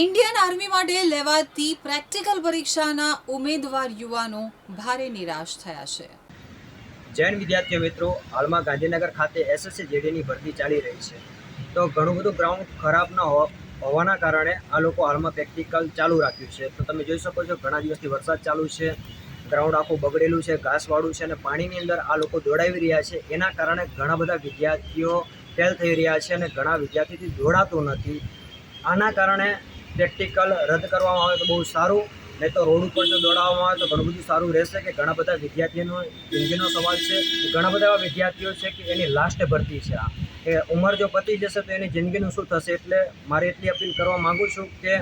Indian army માટે લેવાતી practical પરીક્ષાના ઉમેદવાર યુવાનો ભારે નિરાશ થયા છે. જૈન વિદ્યાર્થી મિત્રો, હાલમાં ગાંધીનગર ખાતે એસએસસી જેડીની ભરતી ચાલી રહી છે. તો ઘણું બધું ગ્રાઉન્ડ ખરાબ ન હોવાના કારણે આ લોકો હાલમાં પ્રેક્ટિકલ ચાલુ રાખ્યું છે. તો તમે જોઈ શકો છો, ઘણા દિવસથી વરસાદ ચાલુ છે, ગ્રાઉન્ડ આખું બગડેલું છે, ઘાસવાળું છે અને પાણીની અંદર આ લોકો દોડાવી રહ્યા છે. એના કારણે ઘણા બધા વિદ્યાર્થીઓ ફેલ થઈ રહ્યા છે અને ઘણા વિદ્યાર્થીથી દોડાતું નથી. આના કારણે પ્રેક્ટિકલ રદ કરવામાં આવે તો બહુ સારું, નહીં તો રોડ ઉપર જો દોડાવવામાં આવે તો ઘણું બધું સારું રહેશે કે ઘણા બધા વિદ્યાર્થીઓનો જિંદગીનો સવાલ છે. ઘણા બધા એવા વિદ્યાર્થીઓ છે કે એની લાસ્ટ ભરતી છે આ. એ ઉંમર જો પતી જશે તો એની જિંદગીનું શું થશે? એટલે મારે એટલી અપીલ કરવા માગું છું કે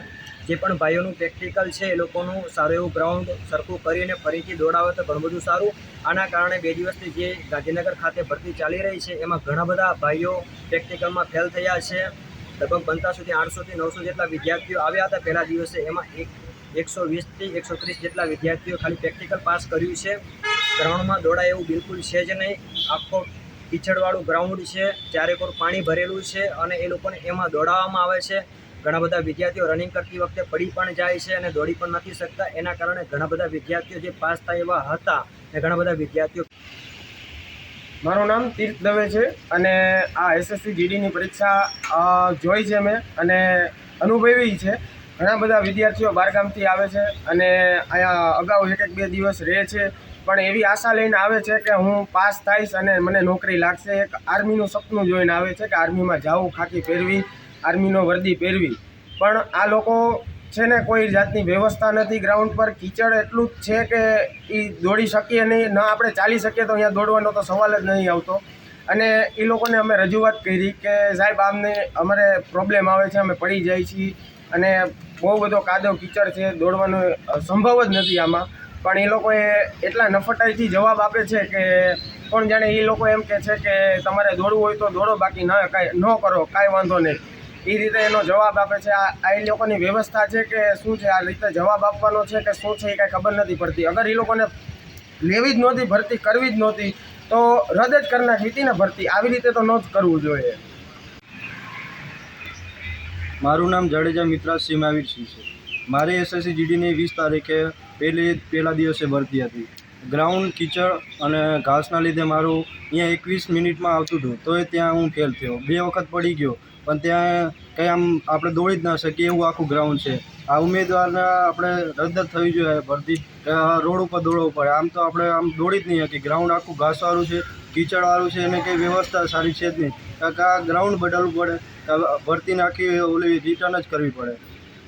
જે પણ ભાઈઓનું પ્રેક્ટિકલ છે એ લોકોનું સારું એવું ગ્રાઉન્ડ સરખું કરીને ફરીથી દોડાવે તો ઘણું બધું સારું. આના કારણે બે દિવસથી જે ગાંધીનગર ખાતે ભરતી ચાલી રહી છે, એમાં ઘણા બધા ભાઈઓ પ્રેક્ટિકલમાં ફેલ થયા છે. લગભગ બનતા સુધી આઠસોથી નવસો જેટલા વિદ્યાર્થીઓ આવ્યા હતા. પહેલા દિવસે એમાં એક, એકસો વીસથી એકસો ત્રીસ જેટલા વિદ્યાર્થીઓ ખાલી પ્રેક્ટિકલ પાસ કર્યું છે. ગ્રાઉન્ડમાં દોડાય એવું બિલકુલ છે જ નહીં. આખો કીચડવાળું ગ્રાઉન્ડ છે ચારે કોર પાણી ભરેલું છે અને એ લોકોને એમાં દોડાવવામાં આવે છે. ઘણા બધા વિદ્યાર્થીઓ રનિંગ કરતી વખતે પડી પણ જાય છે અને દોડી પણ નથી શકતા. એના કારણે ઘણા બધા વિદ્યાર્થીઓ જે પાસ થાય એવા હતા અને ઘણા બધા વિદ્યાર્થીઓ મારું નામ તીર્થ દવે છે અને આ એસએસસી જીડીની પરીક્ષા જોઈ છે મેં અને અનુભવી છે. ઘણા બધા વિદ્યાર્થીઓ બહારગામથી આવે છે અને અહીંયા અગાઉ એક એક બે દિવસ રહે છે. પણ એવી આશા લઈને આવે છે કે હું પાસ થઈશ અને મને નોકરી લાગશે. એક આર્મીનું સપનું જોઈને આવે છે કે આર્મીમાં જાવું ખાકી પહેરવી, આર્મીનો વર્દી પહેરવી. પણ આ લોકો છે ને કોઈ જાતની વ્યવસ્થા નથી ગ્રાઉન્ડ પર કીચડ એટલું જ છે કે એ દોડી શકીએ નહીં, ન આપણે ચાલી શકીએ તો અહીંયા દોડવાનો તો સવાલ જ નહીં આવતો. અને એ લોકોને અમે રજૂઆત કરી કે સાહેબ, આમને અમારે પ્રોબ્લેમ આવે છે, અમે પડી જાય છીએ અને બહુ બધો કાદવ કીચડ છે, દોડવાનો સંભવ જ નથી આમાં. પણ એ લોકોએ એટલા નફટાઈથી જવાબ આપે છે કે કોણ જાણે એ લોકો એમ કે છે કે તમારે દોડવું હોય તો દોડો, બાકી ન ન કરો, કાંઈ વાંધો નહીં. એ રીતે એનો જવાબ આપે છે. આ એ લોકોની વ્યવસ્થા છે કે શું છે? આ રીતે જવાબ આપવાનો છે કે શું છે એ કાંઈ ખબર નથી પડતી. અગર એ લોકોને લેવી જ નહોતી, ભરતી કરવી જ નહોતી, તો રદ જ કરી નાખી હતી ને ભરતી. આવી રીતે તો ન જ કરવું જોઈએ. મારું નામ જાડેજા મિત્રા સીમાવીર સિંહ છે. મારે એસએસસી જીડીની વીસ તારીખે પહેલી પહેલા દિવસે ભરતી હતી. ગ્રાઉન્ડ કીચડ અને ઘાસના લીધે મારું અહીંયા એકવીસ મિનિટમાં આવતું હતું. તોય ત્યાં હું ફેલ થયો. બે વખત પડી ગયો. પણ ત્યાં કંઈ આમ આપણે દોડી જ ના શકીએ એવું આખું ગ્રાઉન્ડ છે. આ ઉમેદવારના આપણે રદ થવી જોઈએ. ભરતી રોડ ઉપર દોડવું પડે. આમ તો આપણે આમ દોડી જ નહીં શકીએ. ગ્રાઉન્ડ આખું ઘાસવાળું છે, કીચડવાળું છે, એને કંઈ વ્યવસ્થા સારી છે જ નહીં. કારણ કે આ ગ્રાઉન્ડ બદલવું પડે. ભરતી નાખી ઓલી રિટર્ન જ કરવી પડે.